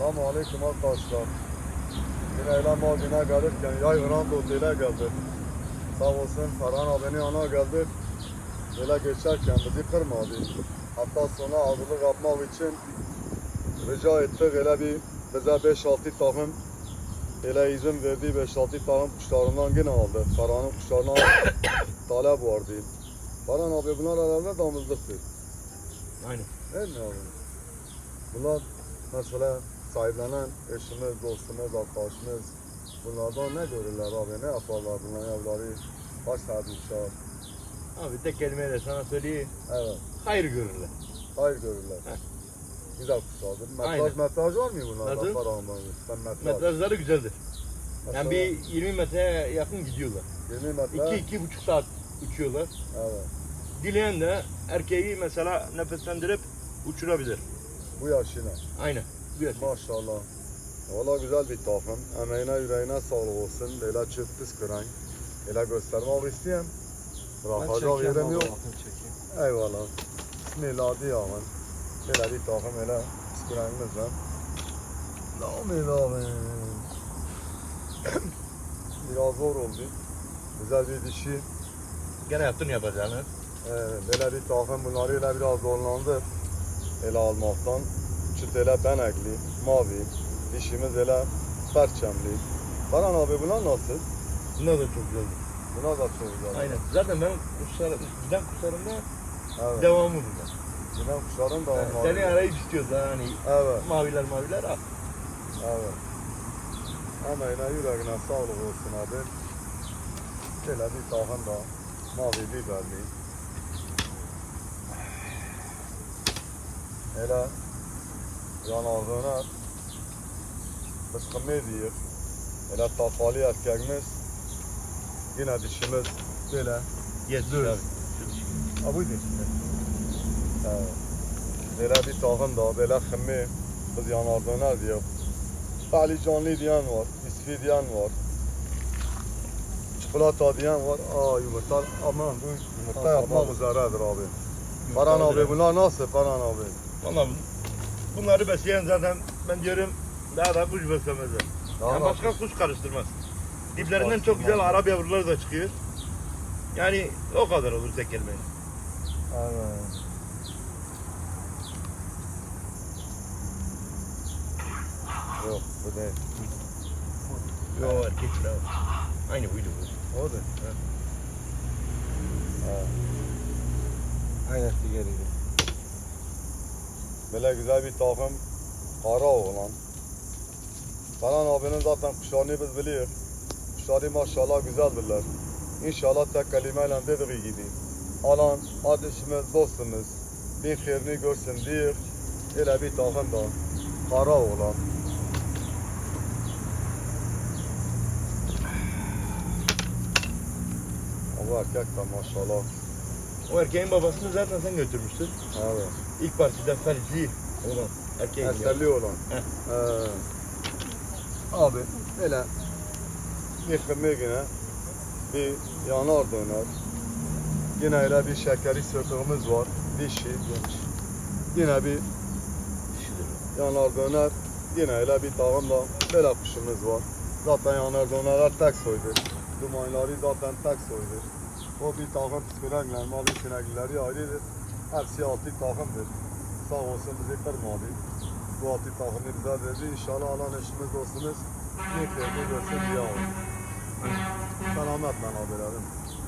Selamun Aleyküm arkadaşlar. Yine Eylem Mardin'e gelirken yay Grand Otel'e geldik. Sağ olsun Ferhan abinin ana geldik. Böyle geçerken bizi kırmadı. Hatta sonra hazırlık yapmak için rica ettik. Öyle bir bize 5-6 takım Öyle izin verdiği 5-6 takım kuşlarından yine aldı. Ferhan'ın kuşlarına talep vardı. Ferhan abi bunlar herhalde damızlıktır. Aynen. Değil mi abi? Bunlar mesela sahiplenen eşimiz, dostumuz, arkadaşımız bunlardan ne görürler abi? Ne yaparlar bunlar yavruları? Kaç saat uçar? Abi tek kelimeyle sana söyleyeyim. Evet. Hayır görürler. Hayır görürler. Heh. Güzel kuşlardır. Metraj, Aynen. metraj var mı bunlarda? Nasıl? Ben metraj. Metrajları güzeldir. Mesela Yani bir 20 metreye yakın gidiyorlar. 20 metre. 2-2,5 saat uçuyorlar. Evet. Dileyen de erkeği mesela nefeslendirip uçurabilir. Bu yaşına. Aynen. Yaşta. Maşallah. Valla güzel bir takım. Emeğine yüreğine sağlık olsun. Böyle çift kız kıran. Böyle göstermek isteyen. Bırakacak yerim yok. Eyvallah. Bismillah diyelim. Böyle bir takım öyle kıranımız var. Devam edelim. Biraz zor oldu. Güzel bir dişi. Gene yaptın yapacağını. Ee, böyle bir takım bunları öyle biraz zorlandı. Ele almaktan. Çıt ele benekli, mavi. Dişimiz ele perçemli. Baran abi bunlar nasıl? Bunlar da çok güzeldir. Bunlar da çok güzel. Aynen. Zaten ben kuşlar, giden kuşlarımda Evet. devamı burada. Giden kuşların da Yani seni arayıp istiyoruz ha, hani Evet. maviler maviler al. Evet. Emeğine yüreğine sağlık olsun abi. Şöyle bir takım da mavi biberli. Hele yanağına bıskımı diyor. Hele tafalı erkeğimiz yine dişimiz böyle. Abi. Ha buydu. Evet. Böyle bir takım da böyle hımmi biz yanardığına diyor. Ali canlı diyen var, isfi diyen var. Çikolata diyen var. Aa yumurta aman bu yumurta yapmak üzeredir abi. Paran abi bunlar nasıl Paran abi? Valla bunları besleyen zaten ben diyorum daha da kuş beslemezler. Daha Yani başka kuş karıştırmaz. Diplerinden çok güzel Arap yavruları da çıkıyor. Yani o kadar olur tek kelimeyle. Evet. Yok bu değil. Yo erkek la. Aynı buydu bu. O da. Evet. Aynen diğeriydi. Böyle güzel bir takım kara oğlan. Karan abinin zaten kuşlarını biz biliyor. Kuşları maşallah güzeldirler. İnşallah tek kelimeyle dediği gibi. Alan, adışımız, dostumuz bin xeyrini görsün diye öyle bir takım da kara oğlan. O erkek de maşallah. O erkeğin babasını zaten sen götürmüştün. Evet. İlk partide felci olan erkeğin. Eserli olan. Ee, abi böyle bir kımır yine bir yanar döner. Yine öyle bir şekeri söküğümüz var. Dişi. Yine bir yanar döner. Yine öyle bir tağım da böyle kuşumuz var. Zaten yanar dönerler tek soydur. Dumanları zaten tek soydur. O bir takım psikologlar, mavi sineklileri ayrıdır. Hepsi altı takımdır. Sağ olsun bizi kırmadı. Bu altı takımı bize verdi. İnşallah alan eşimiz bir kere görsün diye alır. Selamet ben abilerim.